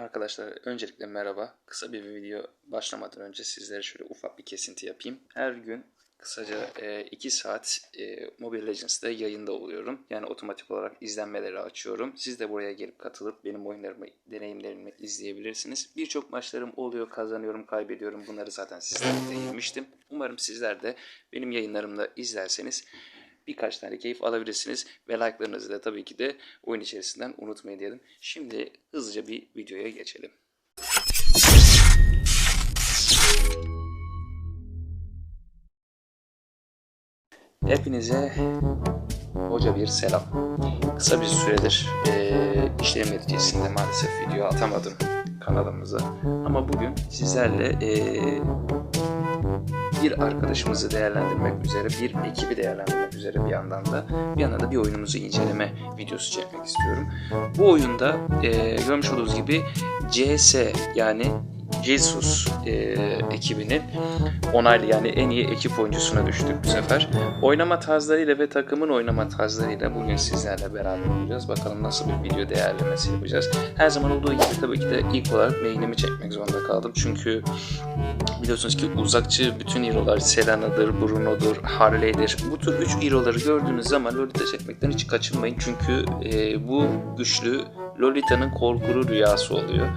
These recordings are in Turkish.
Arkadaşlar öncelikle merhaba. Kısa bir video başlamadan önce sizlere şöyle ufak bir kesinti yapayım. Her gün kısaca 2 saat e, Mobile Legends'da yayında oluyorum. Yani otomatik olarak izlenmeleri açıyorum. Siz de buraya gelip katılıp benim oyunlarımı, deneyimlerimi izleyebilirsiniz. Birçok maçlarım oluyor, kazanıyorum, kaybediyorum. Bunları zaten sizlere değinmiştim. Umarım sizler de benim yayınlarımda izlerseniz birkaç tane keyif alabilirsiniz. Ve like'larınızı da tabii ki de oyun içerisinden unutmayın diyelim. Şimdi hızlıca bir videoya geçelim. Hepinize hoca bir selam. Kısa bir süredir e, işlerim neticesinde maalesef video atamadım kanalımıza. Ama bugün sizlerle e, bir arkadaşımızı değerlendirmek üzere, bir ekibi değerlendirmek üzere bir yandan da bir yandan da bir oyunumuzu inceleme videosu çekmek istiyorum. Bu oyunda e, görmüş olduğunuz gibi CS yani Jesus e, ekibinin onaylı yani en iyi ekip oyuncusuna düştük bu sefer. Oynama tarzlarıyla ve takımın oynama tarzlarıyla bugün sizlerle beraber olacağız. Bakalım nasıl bir video değerlemesi yapacağız. Her zaman olduğu gibi tabii ki de ilk olarak main'imi çekmek zorunda kaldım. Çünkü biliyorsunuz ki uzakçı bütün hero'lar Selena'dır, Bruno'dur, Harley'dir. Bu tür 3 hero'ları gördüğünüz zaman Lolita çekmekten hiç kaçınmayın. Çünkü e, bu güçlü Lolita'nın korkulu rüyası oluyor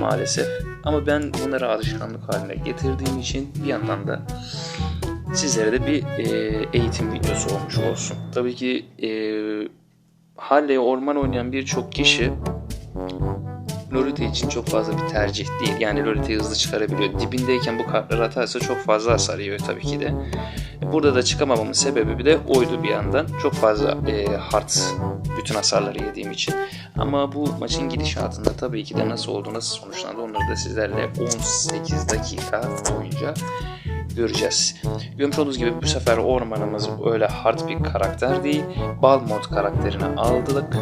maalesef. Ama ben bunları alışkanlık haline getirdiğim için bir yandan da sizlere de bir e, eğitim videosu olmuş olsun. Tabii ki e, Harley orman oynayan birçok kişi Lolita için çok fazla bir tercih değil. Yani Lolita'yı hızlı çıkarabiliyor. Dibindeyken bu kartları atarsa çok fazla hasar yiyor tabii ki de. Burada da çıkamamamın sebebi de oydu bir yandan. Çok fazla e, hard bütün hasarları yediğim için. Ama bu maçın gidişatında tabii ki de nasıl oldu, nasıl sonuçlandı onları da sizlerle 18 dakika boyunca göreceğiz. Görmüş olduğunuz gibi bu sefer ormanımız öyle hard bir karakter değil. Bal mod karakterini aldık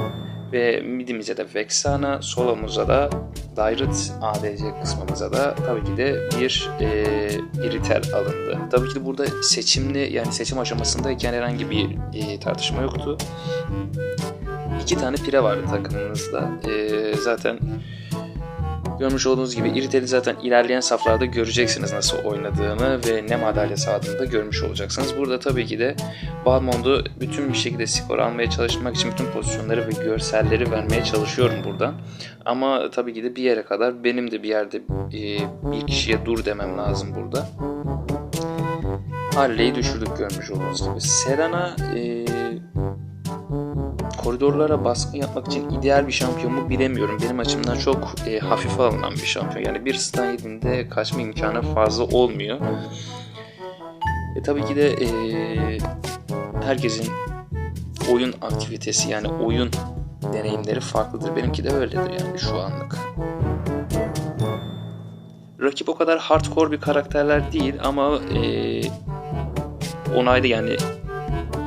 ve midimize de Vexana, solomuza da Direct ADC kısmımıza da tabii ki de bir e, iritel alındı. Tabii ki de burada seçimli yani seçim aşamasındayken herhangi bir e, tartışma yoktu. İki tane pire vardı takımımızda. E, zaten Görmüş olduğunuz gibi Iritel'i zaten ilerleyen saflarda göreceksiniz nasıl oynadığını ve ne madalyası aldığını görmüş olacaksınız. Burada tabii ki de Balmond'u bütün bir şekilde skor almaya çalışmak için bütün pozisyonları ve görselleri vermeye çalışıyorum burada. Ama tabii ki de bir yere kadar benim de bir yerde e, bir kişiye dur demem lazım burada. Harley'i düşürdük görmüş olduğunuz gibi. Serena e, koridorlara baskın yapmak için ideal bir şampiyon mu bilemiyorum. Benim açımdan çok e, hafife alınan bir şampiyon. Yani bir stun yediğinde kaçma imkanı fazla olmuyor. E, tabii ki de e, herkesin oyun aktivitesi yani oyun deneyimleri farklıdır. Benimki de öyledir yani şu anlık. Rakip o kadar hardcore bir karakterler değil ama e, onaylı yani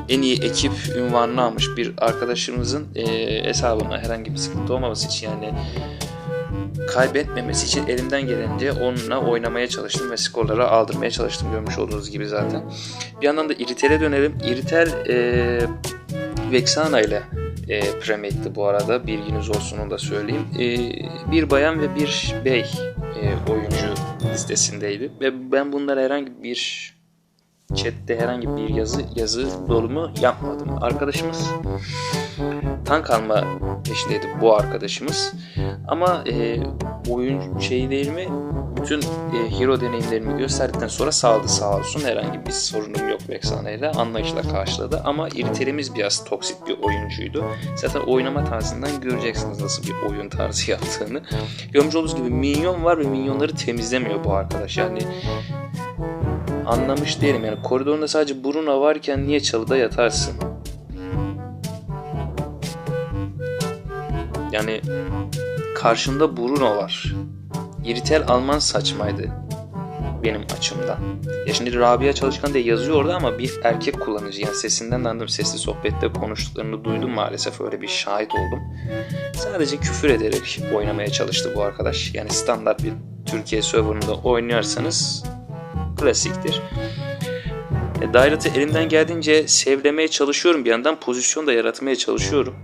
en iyi ekip ünvanını almış bir arkadaşımızın e, hesabına herhangi bir sıkıntı olmaması için yani kaybetmemesi için elimden gelince onunla oynamaya çalıştım ve skorları aldırmaya çalıştım görmüş olduğunuz gibi zaten. Bir yandan da Iritel'e dönelim. Iritel e, Vexana ile e, Premate'di bu arada. Bilginiz olsun onu da söyleyeyim. E, bir bayan ve bir bey e, oyuncu listesindeydi. Ve ben bunlara herhangi bir chatte herhangi bir yazı yazı dolumu yapmadım. Arkadaşımız tank alma peşindeydi bu arkadaşımız. Ama e, oyun şey değil mi? Bütün e, hero deneyimlerimi gösterdikten sonra sağladı sağ olsun. Herhangi bir sorunum yok Vexana ile. Anlayışla karşıladı. Ama iriterimiz biraz toksik bir oyuncuydu. Zaten oynama tarzından göreceksiniz nasıl bir oyun tarzı yaptığını. Görmüş olduğunuz gibi minyon var ve minyonları temizlemiyor bu arkadaş. Yani anlamış değilim. Yani koridorunda sadece Bruno varken niye çalıda yatarsın? Yani karşında Bruno var. Iritel Alman saçmaydı benim açımdan. Ya şimdi Rabia Çalışkan diye yazıyor orada ama bir erkek kullanıcı. Yani sesinden de anladım. Sesli sohbette konuştuklarını duydum maalesef. Öyle bir şahit oldum. Sadece küfür ederek oynamaya çalıştı bu arkadaş. Yani standart bir Türkiye serverında oynuyorsanız klasiktir. E, Dairat'ı elimden geldiğince sevlemeye çalışıyorum bir yandan pozisyon da yaratmaya çalışıyorum.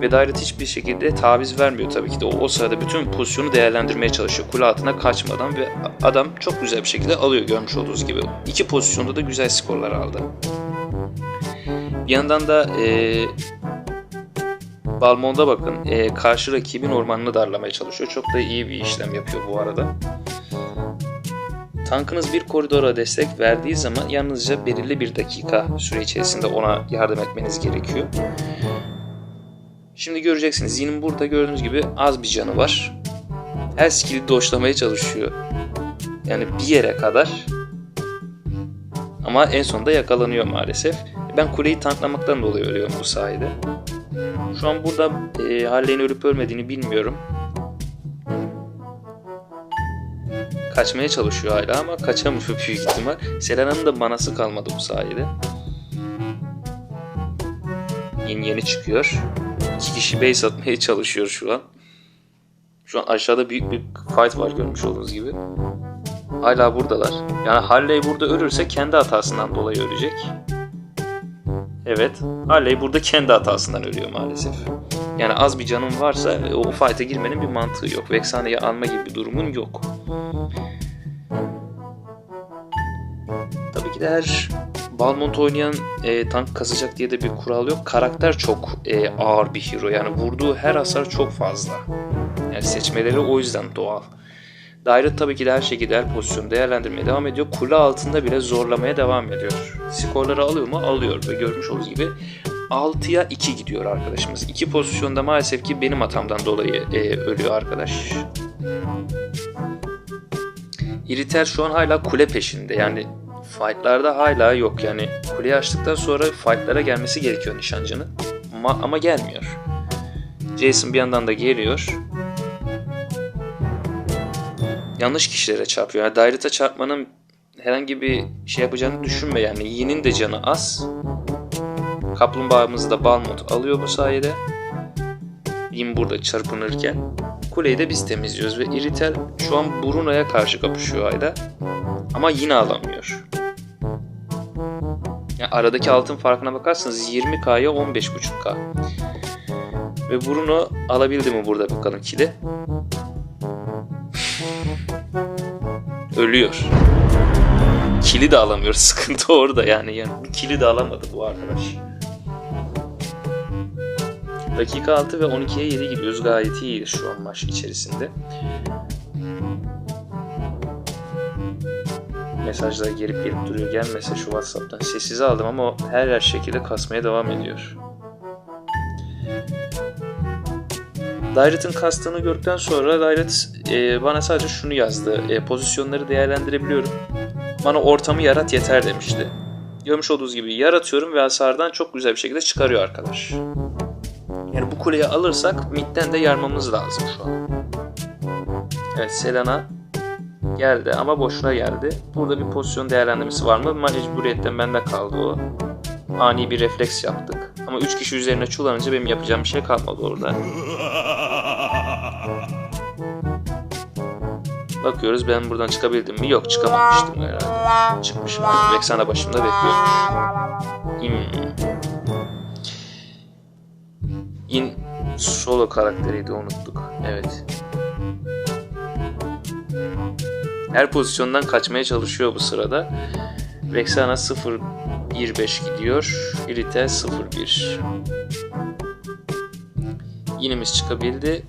Ve Dairat hiçbir şekilde taviz vermiyor tabii ki de. O, o sırada bütün pozisyonu değerlendirmeye çalışıyor. Kule altına kaçmadan ve adam çok güzel bir şekilde alıyor görmüş olduğunuz gibi. İki pozisyonda da güzel skorlar aldı. Bir yandan da e, Balmon'da bakın e, karşı rakibin ormanını darlamaya çalışıyor. Çok da iyi bir işlem yapıyor bu arada. Tankınız bir koridora destek verdiği zaman yalnızca belirli bir dakika süre içerisinde ona yardım etmeniz gerekiyor. Şimdi göreceksiniz. Yine burada gördüğünüz gibi az bir canı var. Her skill'i doşlamaya çalışıyor. Yani bir yere kadar. Ama en sonunda yakalanıyor maalesef. Ben kuleyi tanklamaktan dolayı ölüyorum bu sayede. Şu an burada e, Harley'in ölüp ölmediğini bilmiyorum. Kaçmaya çalışıyor hala ama kaçamıyor büyük ihtimal. Selena'nın da manası kalmadı bu sayede. Yeni yeni çıkıyor. İki kişi base atmaya çalışıyor şu an. Şu an aşağıda büyük bir fight var görmüş olduğunuz gibi. Hala buradalar. Yani Harley burada ölürse kendi hatasından dolayı ölecek. Evet. Harley burada kendi hatasından ölüyor maalesef. Yani az bir canın varsa e, o fight'a girmenin bir mantığı yok. Vexana'yı alma gibi bir durumun yok. Tabii ki de her Balmont oynayan e, tank kasacak diye de bir kural yok. Karakter çok e, ağır bir hero. Yani vurduğu her hasar çok fazla. Yani seçmeleri o yüzden doğal. Daire tabii ki de her şekilde her pozisyonu değerlendirmeye devam ediyor. Kule altında bile zorlamaya devam ediyor. Skorları alıyor mu? Alıyor ve görmüş olduğunuz gibi 6'ya 2 gidiyor arkadaşımız. İki pozisyonda maalesef ki benim hatamdan dolayı e, ölüyor arkadaş. İriter şu an hala kule peşinde. Yani fightlarda hala yok. Yani kuleyi açtıktan sonra fightlara gelmesi gerekiyor nişancının. Ama, ama gelmiyor. Jason bir yandan da geliyor. Yanlış kişilere çarpıyor. Yani Dairet'e çarpmanın herhangi bir şey yapacağını düşünme yani. Yinin de canı az. Kaplumbağamızı da Balmont alıyor bu sayede. Yin burada çarpınırken. Kuleyi de biz temizliyoruz ve Iritel şu an Bruno'ya karşı kapışıyor hala. Ama yine alamıyor. Yani aradaki altın farkına bakarsanız 20k'ya 15.5k. Ve Bruno alabildi mi burada bakalım kili? Ölüyor. Kili de alamıyor. Sıkıntı orada yani. yani kili de alamadı bu arkadaş. Dakika 6 ve 12'ye 7 gidiyoruz. Gayet iyiyiz şu an maç içerisinde. Mesajlar gelip gelip duruyor. Gelmese şu Whatsapp'tan sessize aldım ama her her şekilde kasmaya devam ediyor. Dairet'in kastığını gördükten sonra Dairet e, bana sadece şunu yazdı. E, pozisyonları değerlendirebiliyorum. Bana ortamı yarat yeter demişti. Görmüş olduğunuz gibi yaratıyorum ve hasardan çok güzel bir şekilde çıkarıyor arkadaş. Yani bu kuleyi alırsak midden de yarmamız lazım şu an. Evet Selena geldi ama boşuna geldi. Burada bir pozisyon değerlendirmesi var mı? Mecburiyetten bende kaldı o. Ani bir refleks yaptık. Ama 3 kişi üzerine çullanınca benim yapacağım bir şey kalmadı orada. Bakıyoruz ben buradan çıkabildim mi? Yok çıkamamıştım herhalde. Çıkmışım. Vexana başımda bekliyormuş. Hmm. In solo karakteriydi unuttuk. Evet. Her pozisyondan kaçmaya çalışıyor bu sırada. Vexana 0-1-5 gidiyor. Irite 0-1. Yinimiz çıkabildi.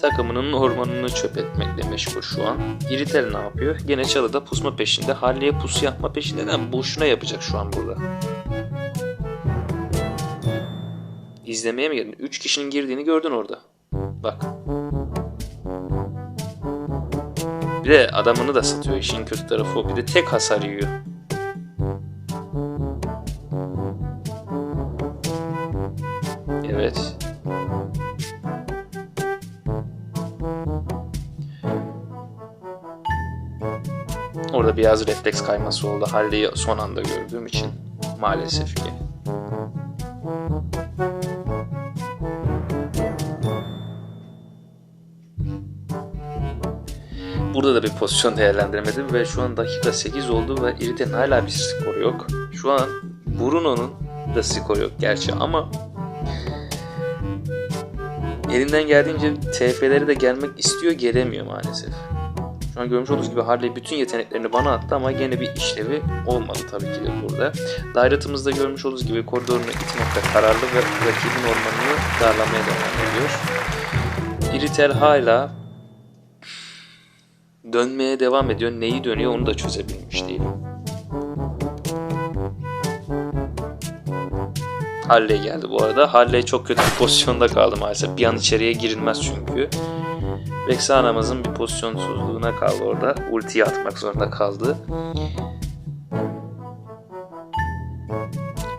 Takımının ormanını çöp etmekle meşgul şu an. Iritel ne yapıyor? Gene çalıda pusma peşinde. Harley'e pusu yapma peşinde. Neden? Boşuna yapacak şu an burada. İzlemeye mi geldin? 3 kişinin girdiğini gördün orada. Bak. Bir de adamını da satıyor. İşin kötü tarafı o. Bir de tek hasar yiyor. Evet. Orada biraz refleks kayması oldu. Halleyi son anda gördüğüm için maalesef ki. Burada da bir pozisyon değerlendiremedim ve şu an dakika 8 oldu ve Irite'nin hala bir skoru yok. Şu an Bruno'nun da skoru yok gerçi ama elinden geldiğince TF'leri de gelmek istiyor gelemiyor maalesef. Şu an görmüş olduğunuz gibi Harley bütün yeteneklerini bana attı ama gene bir işlevi olmadı tabii ki de burada. Dairatımızda görmüş olduğunuz gibi koridorunu itmekte kararlı ve rakibin ormanını darlamaya devam ediyor. Iritel hala dönmeye devam ediyor. Neyi dönüyor onu da çözebilmiş değilim. Halley geldi bu arada. Halley çok kötü bir pozisyonda kaldı maalesef. Bir an içeriye girilmez çünkü. Vexana'mızın bir pozisyonsuzluğuna kaldı orada. Ultiyi atmak zorunda kaldı.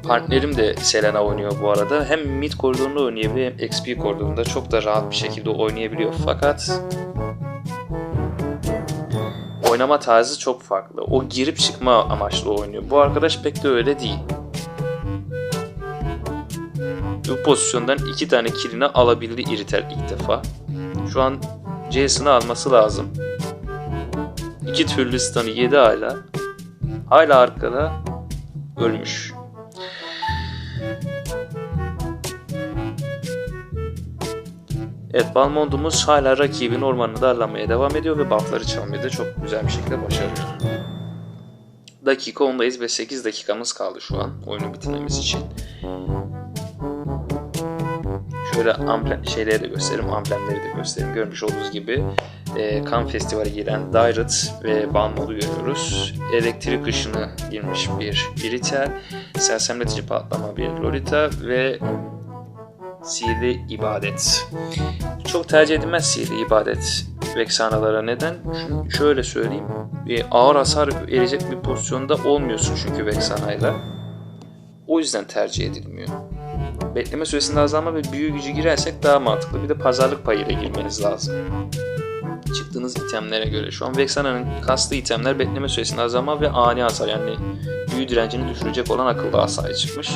Partnerim de Selena oynuyor bu arada. Hem mid koridorunda oynayabiliyor hem XP koridorunda çok da rahat bir şekilde oynayabiliyor. Fakat oynama tarzı çok farklı. O girip çıkma amaçlı oynuyor. Bu arkadaş pek de öyle değil. Bu pozisyondan iki tane kilini alabildi Iritel ilk defa. Şu an Jason'ı alması lazım. İki türlü stun'ı yedi hala. Hala arkada ölmüş. Evet Balmond'umuz hala rakibin ormanını darlamaya devam ediyor ve buffları çalmayı da çok güzel bir şekilde başarıyor. Dakika 10'dayız ve 8 dakikamız kaldı şu an oyunu bitirmemiz için. Şöyle amblem, şeyleri de göstereyim, amblemleri de göstereyim. Görmüş olduğunuz gibi e, Kan Festivali giren Dairet ve Balmod'u görüyoruz. Elektrik ışını girmiş bir Biritel, sersemletici patlama bir Lolita ve Sihirli ibadet. Çok tercih edilmez sihirli ibadet Vexanalara. Neden? Çünkü şöyle söyleyeyim. Bir ağır hasar verecek bir pozisyonda olmuyorsun çünkü Vexana'yla. O yüzden tercih edilmiyor. Bekleme süresinde azalma ve büyü gücü girersek daha mantıklı. Bir de pazarlık payıyla girmeniz lazım. Çıktığınız itemlere göre. Şu an Vexana'nın kastığı itemler bekleme süresinde azalma ve ani hasar yani büyü direncini düşürecek olan akıllı hasarı çıkmış.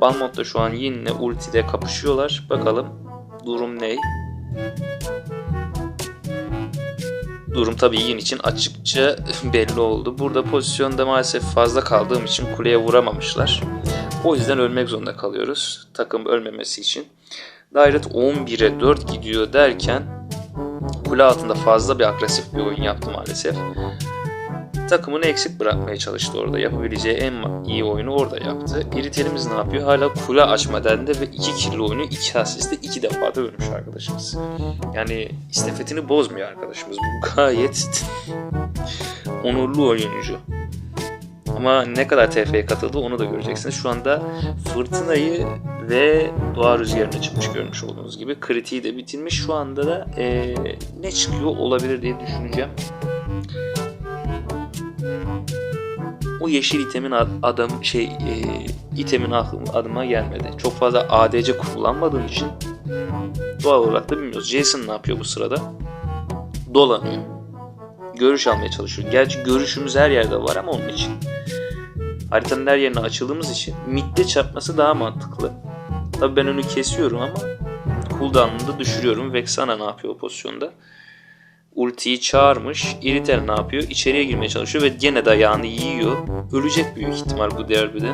Balmont da şu an Yin'le ultide kapışıyorlar. Bakalım durum ne? Durum tabii Yin için açıkça belli oldu. Burada pozisyonda maalesef fazla kaldığım için kuleye vuramamışlar. O yüzden ölmek zorunda kalıyoruz. Takım ölmemesi için. Direct 11'e 4 gidiyor derken kule altında fazla bir agresif bir oyun yaptı maalesef. Takımını eksik bırakmaya çalıştı orada. Yapabileceği en iyi oyunu orada yaptı. Iritelimiz ne yapıyor? Hala kule açma derdinde ve 2 kirli oyunu 2 asiste 2 defa da ölmüş arkadaşımız. Yani istafetini bozmuyor arkadaşımız. Bu gayet onurlu oyuncu. Ama ne kadar TF'ye katıldı onu da göreceksiniz. Şu anda fırtınayı ve doğa rüzgarına çıkmış görmüş olduğunuz gibi. Kritiği de bitirmiş. Şu anda da ee, ne çıkıyor olabilir diye düşüneceğim. O yeşil itemin adam şey e, itemin adıma gelmedi. Çok fazla ADC kullanmadığım için doğal olarak da bilmiyoruz. Jason ne yapıyor bu sırada? Dolanıyor. Görüş almaya çalışıyor. Gerçi görüşümüz her yerde var ama onun için. Haritanın her yerine açıldığımız için midde çarpması daha mantıklı. Tabii ben onu kesiyorum ama cooldown'unu da düşürüyorum. Vexana ne yapıyor o pozisyonda? Ultiyi çağırmış. Iritel ne yapıyor? İçeriye girmeye çalışıyor ve gene dayağını yiyor. Ölecek büyük ihtimal bu derbide.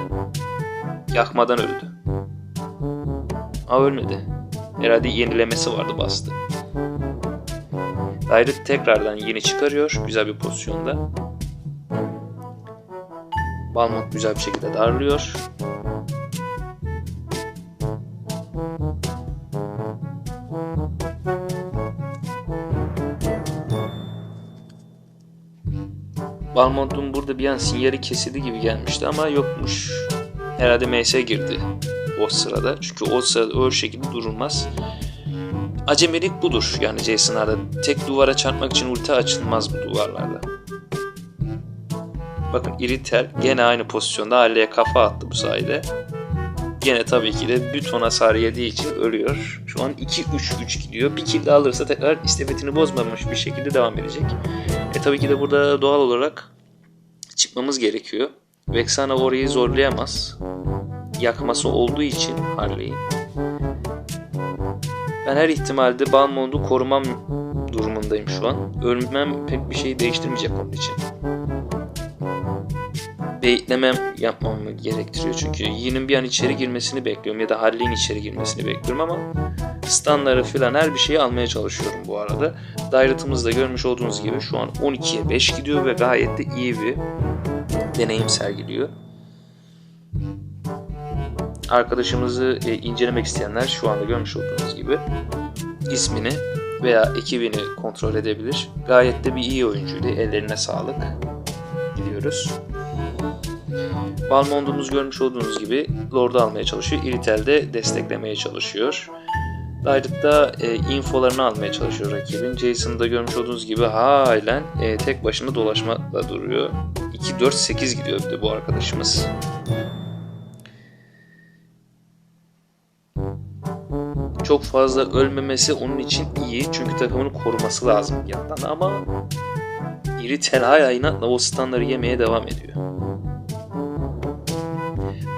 Yakmadan öldü. Aa ölmedi. Herhalde yenilemesi vardı bastı. Dairet tekrardan yeni çıkarıyor. Güzel bir pozisyonda. Balmont güzel bir şekilde darlıyor. Balmont'un burada bir an sinyali kesildi gibi gelmişti ama yokmuş. Herhalde MS girdi o sırada. Çünkü o sırada o şekilde durulmaz. Acemilik budur yani Jason'larda. Tek duvara çarpmak için ulti açılmaz bu duvarlarda. Bakın Iritel gene aynı pozisyonda Harley'e kafa attı bu sayede. Gene tabii ki de büton hasar yediği için ölüyor. Şu an 2-3-3 gidiyor. Bir kill alırsa tekrar istafetini bozmamış bir şekilde devam edecek. E tabii ki de burada doğal olarak çıkmamız gerekiyor. Vexana orayı zorlayamaz. Yakması olduğu için Harley'in. Ben her ihtimalde Balmond'u korumam durumundayım şu an. Ölmem pek bir şey değiştirmeyecek onun için. Beklemem yapmamı gerektiriyor çünkü Yi'nin bir an içeri girmesini bekliyorum ya da Harley'in içeri girmesini bekliyorum ama standları filan her bir şeyi almaya çalışıyorum bu arada. Dairet'ımızda görmüş olduğunuz gibi şu an 12'ye 5 gidiyor ve gayet de iyi bir deneyim sergiliyor. Arkadaşımızı e, incelemek isteyenler şu anda görmüş olduğunuz gibi ismini veya ekibini kontrol edebilir. Gayet de bir iyi oyuncuydu. Ellerine sağlık. Gidiyoruz. Balmond'umuz görmüş olduğunuz gibi Lord'u almaya çalışıyor. Iritel de desteklemeye çalışıyor. Dairet'ta e, infolarını almaya çalışıyor rakibin. Jason'da görmüş olduğunuz gibi halen e, tek başına dolaşmakla duruyor. 2-4-8 gidiyor bir de bu arkadaşımız. Çok fazla ölmemesi onun için iyi. Çünkü takımını koruması lazım bir yandan ama Iritel hala inatla o standları yemeye devam ediyor.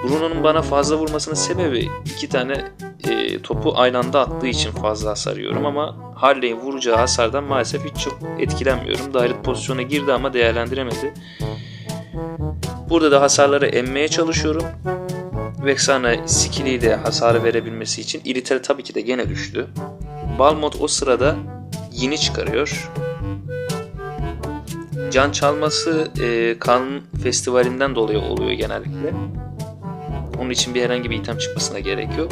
Bruno'nun bana fazla vurmasının sebebi iki tane e, topu aynı anda attığı için fazla hasar ama Harley'in vuracağı hasardan maalesef hiç çok etkilenmiyorum. Dairet pozisyona girdi ama değerlendiremedi. Burada da hasarları emmeye çalışıyorum. Vexana skilliyle hasarı verebilmesi için Iritel tabii ki de gene düştü. Balmont o sırada yeni çıkarıyor. Can çalması e, kan festivalinden dolayı oluyor genellikle. Onun için bir herhangi bir item çıkmasına gerek yok.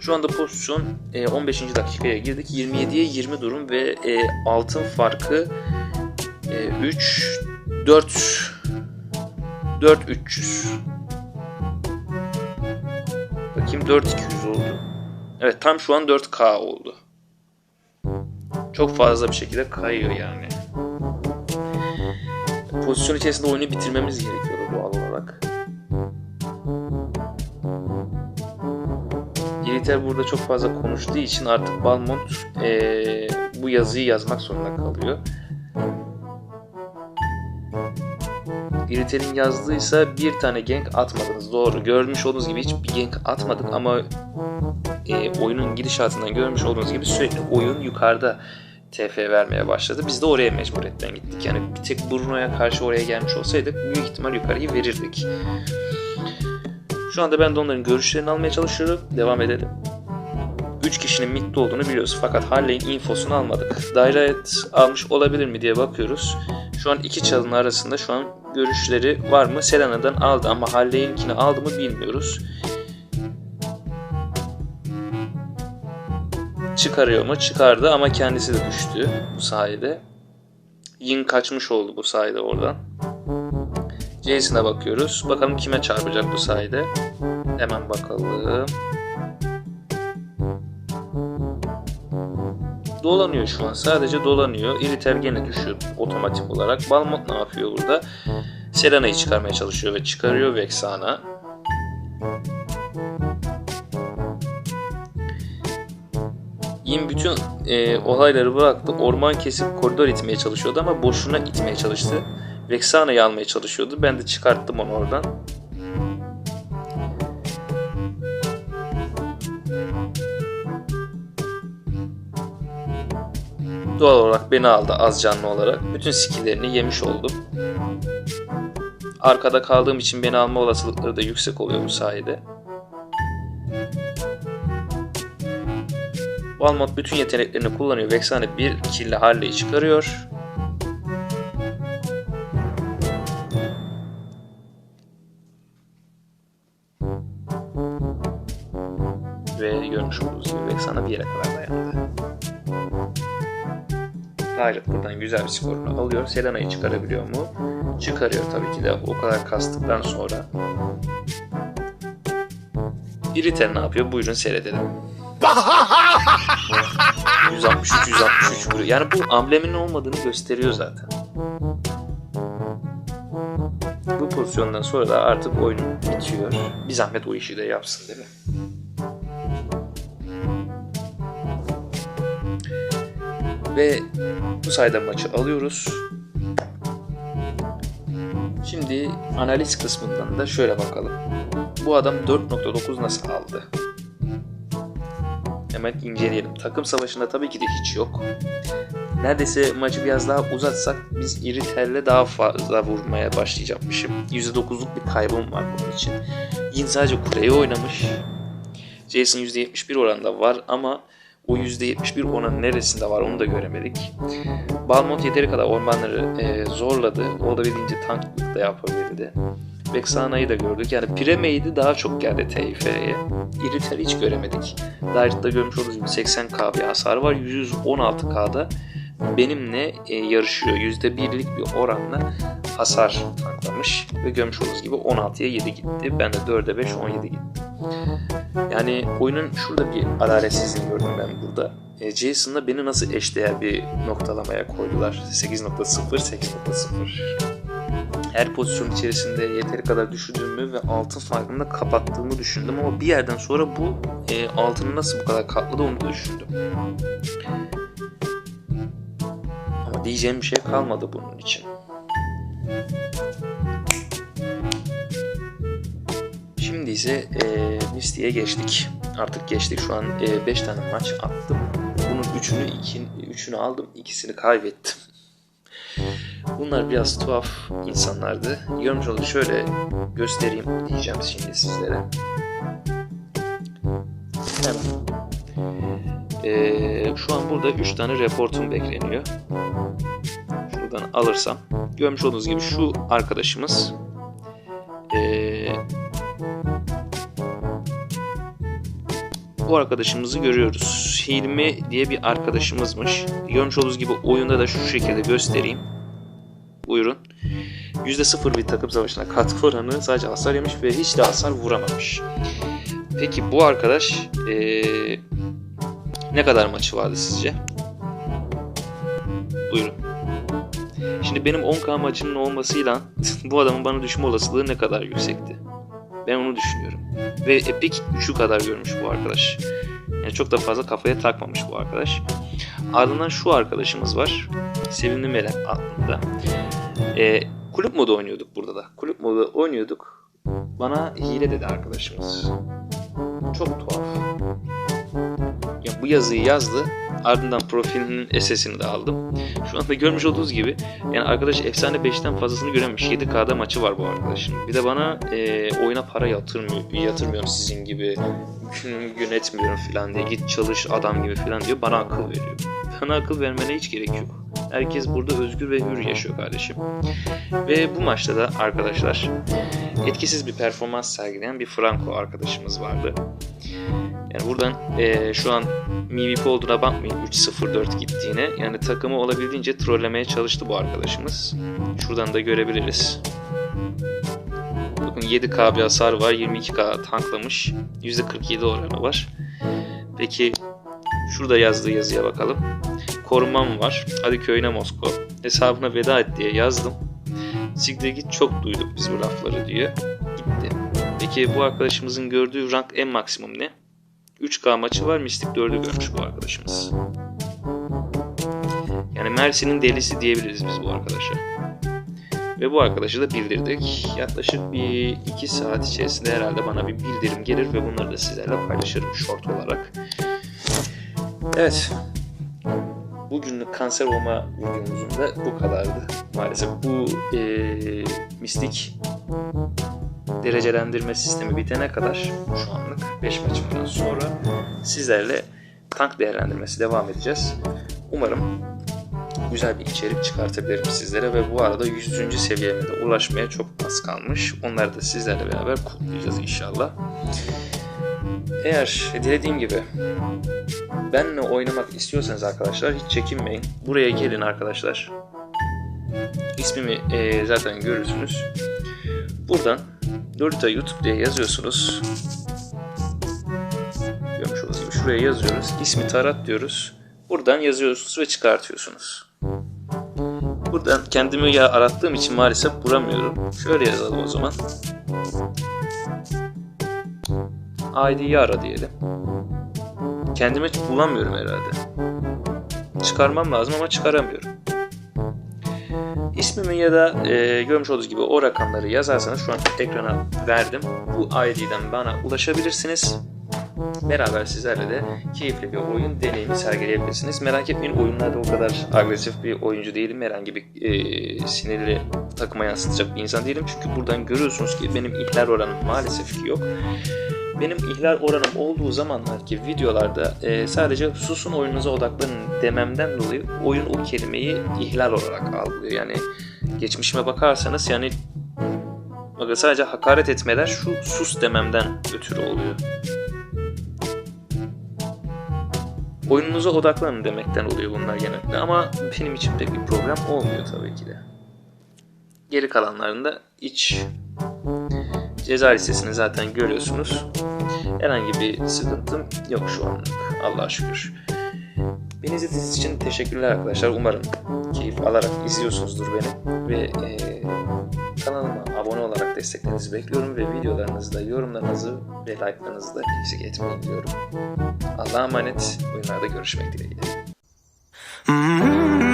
Şu anda pozisyon e, 15. dakikaya girdik. 27'ye 20 durum ve e, altın farkı e, 3 4 4 300. Bakayım 4 200 oldu. Evet tam şu an 4K oldu. Çok fazla bir şekilde kayıyor yani. Pozisyon içerisinde oyunu bitirmemiz gerekiyordu doğal olarak. Iritel burada çok fazla konuştuğu için artık Balmont ee, bu yazıyı yazmak zorunda kalıyor. Iritel'in yazdıysa bir tane gank atmadınız. Doğru. Görmüş olduğunuz gibi hiçbir gank atmadık ama e, oyunun gidişatından görmüş olduğunuz gibi sürekli oyun yukarıda TF vermeye başladı. Biz de oraya mecburiyetten gittik. Yani bir tek Bruno'ya karşı oraya gelmiş olsaydık büyük ihtimal yukarıyı verirdik. Şu anda ben de onların görüşlerini almaya çalışıyorum. Devam edelim. 3 kişinin midde olduğunu biliyoruz fakat Harley'in infosunu almadık. Direct almış olabilir mi diye bakıyoruz. Şu an iki çalın arasında şu an görüşleri var mı? Selena'dan aldı ama Harley'inkini aldı mı bilmiyoruz. Çıkarıyor mu? Çıkardı ama kendisi de düştü bu sayede. Yin kaçmış oldu bu sayede oradan. Jason'a bakıyoruz. Bakalım kime çarpacak bu sayede. Hemen bakalım. Dolanıyor şu an. Sadece dolanıyor. Iritel gene düşüyor otomatik olarak. Balmont ne yapıyor burada? Selena'yı çıkarmaya çalışıyor ve çıkarıyor Vexana. Yin bütün e, olayları bıraktı. Orman kesip koridor itmeye çalışıyordu ama boşuna itmeye çalıştı. Vexana'yı almaya çalışıyordu. Ben de çıkarttım onu oradan. Doğal olarak beni aldı az canlı olarak. Bütün skilllerini yemiş oldum. Arkada kaldığım için beni alma olasılıkları da yüksek oluyor bu sayede. Valmont bütün yeteneklerini kullanıyor. Vexane bir kille Harley'i çıkarıyor. Gayret buradan güzel bir skorunu alıyor. Selena'yı çıkarabiliyor mu? Çıkarıyor tabii ki de o kadar kastıktan sonra. Iritel ne yapıyor? Buyurun seyredelim. 163 163 vuruyor. Yani bu amblemin olmadığını gösteriyor zaten. Bu pozisyondan sonra da artık oyun bitiyor. Bir zahmet o işi de yapsın değil mi? Ve bu sayede maçı alıyoruz. Şimdi analiz kısmından da şöyle bakalım. Bu adam 4.9 nasıl aldı? hemen inceleyelim. Takım savaşında tabii ki de hiç yok. Neredeyse maçı biraz daha uzatsak biz iri daha fazla vurmaya başlayacakmışım. %9'luk bir kaybım var bunun için. Yin sadece kuleyi oynamış. Jason %71 oranda var ama o %71 oranın neresinde var onu da göremedik. Balmont yeteri kadar ormanları e, zorladı. Olabildiğince tanklık da yapabildi. Vexana'yı da gördük. Yani Preme'ydi daha çok geldi TF'ye. İritel hiç göremedik. Dairet'te görmüş olduğunuz gibi 80k bir hasar var. 116k'da benimle e, yarışıyor. %1'lik bir oranla hasar tanklamış. Ve görmüş olduğunuz gibi 16'ya 7 gitti. Ben de 4'e 5, 17 gittim. Yani oyunun şurada bir adaletsizliği gördüm ben burada. E, Jason'la beni nasıl eşdeğer bir noktalamaya koydular. 8.0, 8.0. Her pozisyon içerisinde yeteri kadar düşürdüğümü ve altın farkında kapattığımı düşündüm ama bir yerden sonra bu e, altını nasıl bu kadar katladı onu da düşündüm. Ama diyeceğim bir şey kalmadı bunun için. Şimdi ise e, Misty'ye geçtik. Artık geçtik. Şu an 5 e, tane maç attım. Bunun 3'ünü 2 3'ünü aldım. ikisini kaybettim. Bunlar biraz tuhaf insanlardı. Görmüş olduğunuz şöyle göstereyim diyeceğim şimdi sizlere. Hemen. Ee, şu an burada 3 tane reportum bekleniyor. Şuradan alırsam. Görmüş olduğunuz gibi şu arkadaşımız ee, bu arkadaşımızı görüyoruz. Hilmi diye bir arkadaşımızmış. Görmüş olduğunuz gibi oyunda da şu şekilde göstereyim. Buyurun. %0 bir takım savaşına katkı oranı sadece hasar yemiş ve hiç de hasar vuramamış. Peki bu arkadaş ee, ne kadar maçı vardı sizce? Buyurun. Şimdi benim 10k maçının olmasıyla bu adamın bana düşme olasılığı ne kadar yüksekti? Ben onu düşünüyorum. Ve Epic 3'ü kadar görmüş bu arkadaş. Yani çok da fazla kafaya takmamış bu arkadaş. Ardından şu arkadaşımız var. Sevimli Melek aklında. E, kulüp modu oynuyorduk burada da. Kulüp modu oynuyorduk. Bana hile dedi arkadaşımız. Çok tuhaf. Ya bu yazıyı yazdı. Ardından profilinin SS'ini de aldım. Şu anda görmüş olduğunuz gibi yani arkadaş efsane 5'ten fazlasını görememiş. 7K'da maçı var bu arkadaşın. Bir de bana e, oyuna para yatırmıyor, yatırmıyorum sizin gibi. Günümü yönetmiyorum falan diye. Git çalış adam gibi falan diyor. Bana akıl veriyor. Bana akıl vermene hiç gerek yok. Herkes burada özgür ve hür yaşıyor kardeşim. Ve bu maçta da arkadaşlar etkisiz bir performans sergileyen bir Franco arkadaşımız vardı. Yani buradan e, şu an MVP olduğuna bakmayın 3-0-4 gittiğine. Yani takımı olabildiğince trollemeye çalıştı bu arkadaşımız. Şuradan da görebiliriz. Bakın 7k bir hasar var. 22k tanklamış. %47 oranı var. Peki şurada yazdığı yazıya bakalım. Korumam var. Hadi köyüne Moskova. Hesabına veda et diye yazdım. Siktir git çok duyduk biz bu lafları diye. Gitti. Peki bu arkadaşımızın gördüğü rank en maksimum ne? 3K maçı var. Mistik 4'ü görmüş bu arkadaşımız. Yani Mersin'in delisi diyebiliriz biz bu arkadaşa. Ve bu arkadaşı da bildirdik. Yaklaşık bir 2 saat içerisinde herhalde bana bir bildirim gelir ve bunları da sizlerle paylaşırım short olarak. Evet. Bugünlük kanser olma videomuzun da bu kadardı. Maalesef bu e, mistik derecelendirme sistemi bitene kadar şu anlık 5 maçımdan sonra sizlerle tank değerlendirmesi devam edeceğiz. Umarım güzel bir içerik çıkartabilirim sizlere ve bu arada 100. seviyeme de ulaşmaya çok az kalmış. Onları da sizlerle beraber kutlayacağız inşallah. Eğer dilediğim gibi benle oynamak istiyorsanız arkadaşlar hiç çekinmeyin. Buraya gelin arkadaşlar. İsmimi e, zaten görürsünüz. Buradan Dorita YouTube diye yazıyorsunuz. Şuraya yazıyoruz. İsmi tarat diyoruz. Buradan yazıyorsunuz ve çıkartıyorsunuz. Buradan kendimi ya arattığım için maalesef bulamıyorum. Şöyle yazalım o zaman. ID'yi ara diyelim. Kendimi bulamıyorum herhalde. Çıkarmam lazım ama çıkaramıyorum. İsmimi ya da e, görmüş olduğunuz gibi o rakamları yazarsanız şu an ekrana verdim. Bu ID'den bana ulaşabilirsiniz. Beraber sizlerle de keyifli bir oyun deneyimi sergileyebilirsiniz. Merak etmeyin oyunlarda o kadar agresif bir oyuncu değilim. Herhangi bir e, sinirli takıma yansıtacak bir insan değilim. Çünkü buradan görüyorsunuz ki benim ihlal oranım maalesef ki yok. Benim ihlal oranım olduğu zamanlar ki videolarda e, sadece susun oyununuza odaklanın dememden dolayı oyun o kelimeyi ihlal olarak algılıyor. Yani geçmişime bakarsanız yani sadece hakaret etmeler şu sus dememden ötürü oluyor. Oyununuza odaklanın demekten oluyor bunlar genellikle ama benim için pek bir problem olmuyor tabii ki de. Geri kalanlarında iç ceza listesini zaten görüyorsunuz. Herhangi bir sıkıntım yok şu anlık. Allah'a şükür. Beni izlediğiniz için teşekkürler arkadaşlar. Umarım keyif alarak izliyorsunuzdur beni. Ve e, kanalıma abone olarak desteklerinizi bekliyorum. Ve videolarınızda yorumlarınızı ve like'larınızı da eksik etmeyin diyorum. Allah'a emanet. Oyunlarda görüşmek dileğiyle. Mm-hmm.